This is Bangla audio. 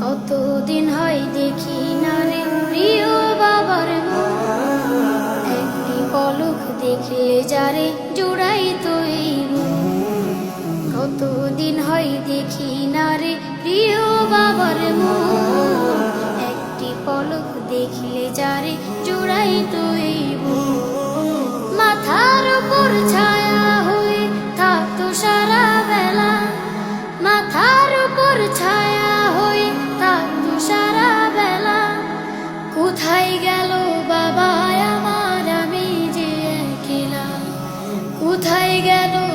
কতদিন হয় দেখি না রে প্রিয় বাবার একটি পলক দেখে যারে জোড়াই তো এই কতদিন হয় দেখি না রে প্রিয় বাবার একটি পলক দেখলে যারে জোড়াই তো এই মাথার উপর ছায়া হয়ে থাকতো সারা বেলা। মাথার উপর ছায়া কোথায় গেল বাবা? আমার আমি যে একলা। কোথায় গেল